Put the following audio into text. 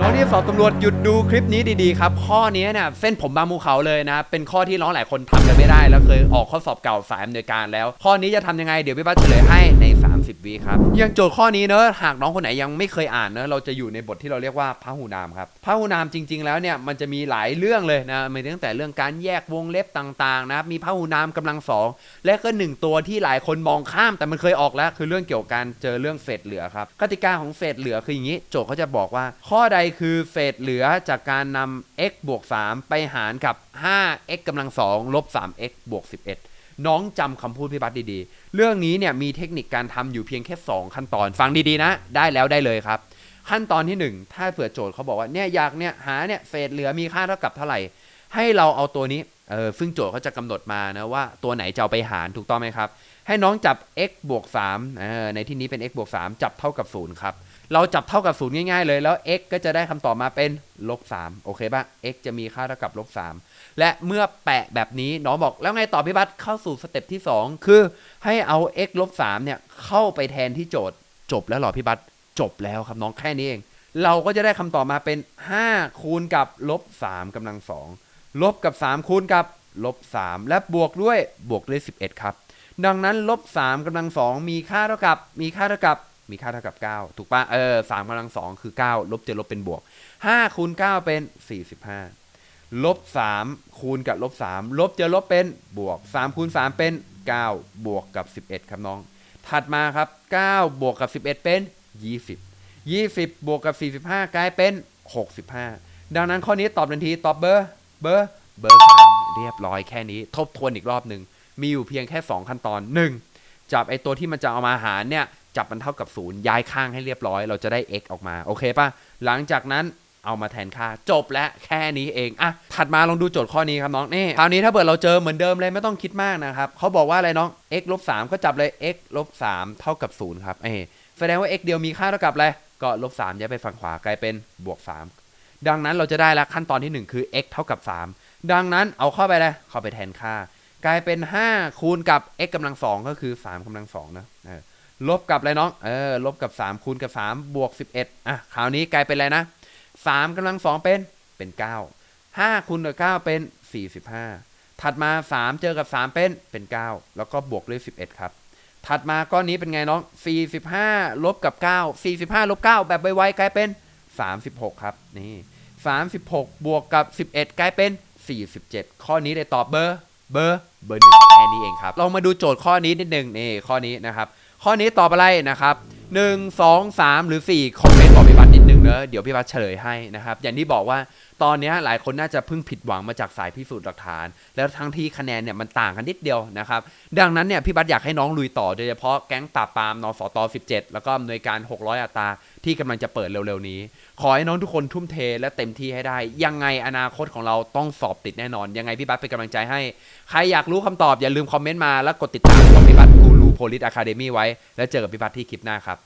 น้องที่สอบตำรวจหยุดดูคลิปนี้ดีๆครับ ข้อนี้เนี่ยเส้นผมบางภูเขาเลยนะ เป็นข้อที่น้องหลายคนทำกันไม่ได้ แล้วเคยออกข้อสอบเก่าสายอำนวยการแล้ว ข้อนี้จะทำยังไงเดี๋ยวพี่บัสเฉลยให้ใน30วิครับย่างโจทย์ข้อนี้เนอะหากน้องคนไหนยังไม่เคยอ่านเนอะเราจะอยู่ในบทที่เราเรียกว่าพหูนามครับพหูนามจริง ๆ แล้วเนี่ยมันจะมีหลายเรื่องเลยนะมีตั้งแต่เรื่องการแยกวงเล็บต่างๆนะครับมีพหูนามกำลังสองและก็หนึ่งตัวที่หลายคนมองข้ามแต่มันเคยออกแล้ว คือเรื่องเกี่ยวกับการเจอเรื่องเศษเหลือครับกติกาของเศษเหลือคืออย่างนี้ โจทย์เขาจะบอกว่า ข้อใดคือเศษเหลือจากการนำ x บวก3ไปหารกับ 5x กำลัง2ลบ 3x บวก11 น้องจำคำพูดพี่บัตดีๆ เรื่องนี้เนี่ยมีเทคนิคการทำอยู่เพียงแค่ 2 ขั้นตอนฟังดีๆนะ ได้แล้วได้เลยครับ ขั้นตอนที่ 1 ถ้าเผื่อโจทย์เขาบอกว่าเนี่ยอยากเนี่ยหาเนี่ยเศษเหลือมีค่าเท่ากับเท่าไหร่ ให้เราเอาตัวนี้เออซึ่งโจทย์เขาจะกำหนดมานะว่าตัวไหนจะเอาไปหารถูกต้องไหมครับ ให้น้องจับ x บวก3เออในที่นี้เป็น x บวก3จับเท่ากับ0ครับ เราจับเท่ากับ0ง่ายๆเลย แล้ว x ก็จะได้คำตอบมาเป็นลบ3โอเคป่ะ x จะมีค่าเท่ากับลบ3และเมื่อแปะแบบนี้น้องบอกแล้วไงต่อพี่บัสเข้าสู่สเต็ปที่ 2 คือให้เอา x ลบ3เนี่ยเข้าไปแทนที่โจทย์ จบแล้วหรอพี่บัสจบแล้วครับน้องแค่นี้เอง เราก็จะได้คำตอบมาเป็น 5 คูณกับลบ3กำลัง2ลบกับ 3 คูณกับลบ3และบวกด้วยบวกด้วย 11 ครับ ดังนั้นลบ3กำลัง2มีค่าเท่ากับมีค่าเท่ากับ มีค่าเท่ากับ 9 ถูกปะเออ3กำลัง2คือ 9 ลบจะลบเป็นบวก5คูณ9เป็น 45 ลบ 3 คูณกับลบ 3 ลบจะลบเป็นบวก3คูณ3 เป็น 9 บวกกับ 11 ครับน้อง ถัดมาครับ 9 บวกกับ 11 เป็น 20 20 บวกกับ 45 กลายเป็น 65 ดังนั้นข้อนี้ตอบทันทีตอบเบอร์เบอร์เบอร์3เรียบร้อยแค่นี้ ทบทวนอีกรอบหนึ่งมีอยู่เพียงแค่ 2 ขั้นตอน 1. จับไอตัวที่มันจะเอามาหารเนี่ย จับมันเท่ากับศูนย์ย้ายข้างให้เรียบร้อย เราจะได้ x ออกมา โอเคป่ะหลังจากนั้นเอามาแทนค่าจบและแค่นี้เองอะถัดมาลองดูโจทย์ข้อนี้ครับน้องนี่คราวนี้ถ้าเกิดเราเจอเหมือนเดิมเลยไม่ต้องคิดมากนะครับเขาบอกว่าอะไรน้อง x ลบ3ก็จับเลย x ลบ3เท่ากับ0ครับเอแสดงว่า x เดียวมีค่าเท่ากับอะไรก็ลบ3ย้ายไปฝั่งขวากลายเป็นบวก 3 ดังนั้นเราจะได้ละขั้นตอนที่ 1 คือ x เท่ากับ 3 ดังนั้นเอาเข้าไปเลยเข้าไปแทนค่า กลายเป็น 5 คูณกับ x กำลัง2ก็คือ3กำลัง2นะเออ ลบกับอะไรน้อง เออ ลบกับ 3 คูณกับ 3 บวก 11 อะ คราวนี้กลายเป็นอะไรนะ 3กำลัง 2 เป็น เป็น 9 5คูณกับ9เป็น 45 ถัดมา 3 เจอกับ 3 เป็น เป็น 9 แล้วก็บวกด้วย 11 ครับ ถัดมาก้อนนี้เป็นไงน้อง 45 ลบกับ 9 45 ลบ 9 แบบไวๆกลายเป็น 36 ครับ นี่ 36 บวกกับ 11 กลายเป็น 47 ข้อนี้ได้ตอบเบอร์ เบอร์เบอร์หนึ่งแค่นี้เองครับเรามาดูโจทย์ข้อนี้นิดนึงนี่ข้อนี้นะครับ ข้อนี้ตอบอะไรนะครับ 1 2 3 หรือ 4 คอมเมนต์บอกพี่บัตนิด นึงเดี๋ยวพี่บัตเฉลยให้นะครับ อย่างที่บอกว่าตอนนี้หลายคนน่าจะเพิ่งผิดหวังมาจากสายพิสูจน์หลักฐาน แล้วทั้งที่คะแนนเนี่ยมันต่างกันนิดเดียวนะครับ ดังนั้นเนี่ยพี่บัตอยากให้น้องลุยต่อโดยเฉพาะแก๊งปราบปรามนสต17 แล้วก็อำนวยการ 600 อัตราที่กำลังจะเปิดเร็วๆนี้ ขอให้น้องทุกคนทุ่มเทและเต็มที่ให้ได้ ยังไงอนาคตของเราต้องสอบติดแน่นอน ยังไงพี่บัตเป็นกำลังใจให้ ใครอยากรู้คำตอบอย่าลืมคอมเมนต์มาแล้วกดติดตามช่องพี่บัตกูรูโพลิสอะคาเดมี่ไว้ แล้วเจอกับพี่บัตที่คลิปหน้าครับ